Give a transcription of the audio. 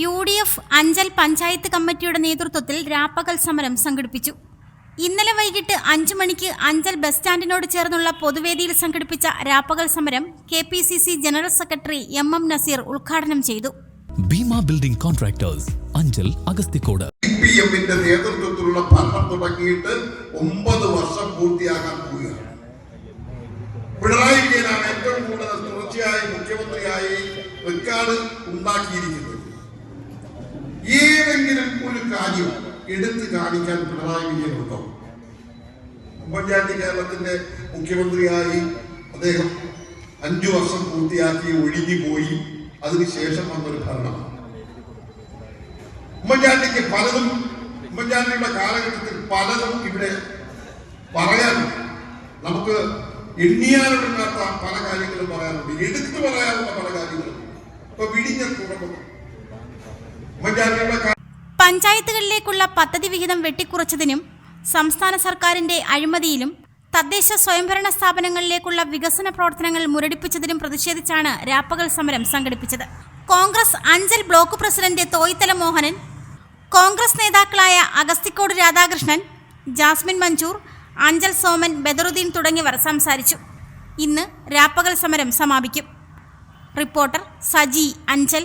U D F Anchal panchayat കമ്മിറ്റിയുടെ നേതൃത്വത്തിൽ രാപ്പകൽ സമരം സംഘടിപ്പിച്ചു. ഇന്നലെ വൈകിട്ട് അഞ്ചു മണിക്ക് അഞ്ചൽ ബസ് സ്റ്റാൻഡിനോട് ചേർന്നുള്ള പൊതുവേദിയിൽ സംഘടിപ്പിച്ച രാപ്പകൽ സമരം K P C C general secretary M M Naseer ഉദ്ഘാടനം ചെയ്തു. Bheema building contractors Anchal Agasthikode. C P എമ്മിന്റെ നേതൃത്വത്തിലുള്ള ഭരണം തുടങ്ങിയിട്ട് ഒമ്പത് വർഷം പൂർത്തിയാകാൻ പോവുകയാണ്. പിണറായി വിജയനാണ് ഏറ്റവും കൂടുതൽ തുടർച്ചയായി മുഖ്യമന്ത്രിയായി റെക്കാർഡ് ഉണ്ടാക്കിയിരിക്കുന്നത്. ഏതെങ്കിലും ഒരു കാര്യം എടുത്തു കാണിക്കാൻ പിണറായി വിജയനുണ്ടോ ഉമ്മൻചാണ്ടി കേരളത്തിന്റെ മുഖ്യമന്ത്രിയായി അദ്ദേഹം അഞ്ചു വർഷം പൂർത്തിയാക്കി ഒഴിഞ്ഞു പോയി. അതിനുശേഷം വന്നൊരു ഭരണമാണ് ഉമ്മൻചാണ്ടിക്ക് പലതും ഉമ്മൻചാണ്ടിയുടെ കാലഘട്ടത്തിൽ പലതും ഇവിടെ പറയാൻ നമുക്ക് എണ്ണിയാലൊടുങ്ങാത്ത പല കാര്യങ്ങളും പറയാനുണ്ട്. എടുത്തു പറയാനുള്ള പല കാര്യങ്ങളും. ഇപ്പൊ വിഴിഞ്ഞ തുറമുഖം പഞ്ചായത്തുകളിലേക്കുള്ള പദ്ധതി വിഹിതം വെട്ടിക്കുറച്ചതിനും സംസ്ഥാന സർക്കാരിന്റെ അഴിമതിയിലും തദ്ദേശ സ്വയംഭരണ സ്ഥാപനങ്ങളിലേക്കുള്ള വികസന പ്രവർത്തനങ്ങൾ മുരടിപ്പിച്ചതിനും പ്രതിഷേധിച്ചാണ് രാപ്പകൽ സമരം സംഘടിപ്പിച്ചത്. കോൺഗ്രസ് അഞ്ചൽ ബ്ലോക്ക് പ്രസിഡന്റ് തോയ്ത്തല മോഹനൻ കോൺഗ്രസ് നേതാക്കളായ അഗസ്തിക്കോട് രാധാകൃഷ്ണൻ ജാസ്മിൻ മഞ്ചൂർ അഞ്ചൽ സോമൻ ബദറുദ്ദീൻ തുടങ്ങിയവർ സംസാരിച്ചു. ഇന്ന് രാപ്പകൽ സമരം സമാപിക്കും. റിപ്പോർട്ടർ സജി അഞ്ചൽ.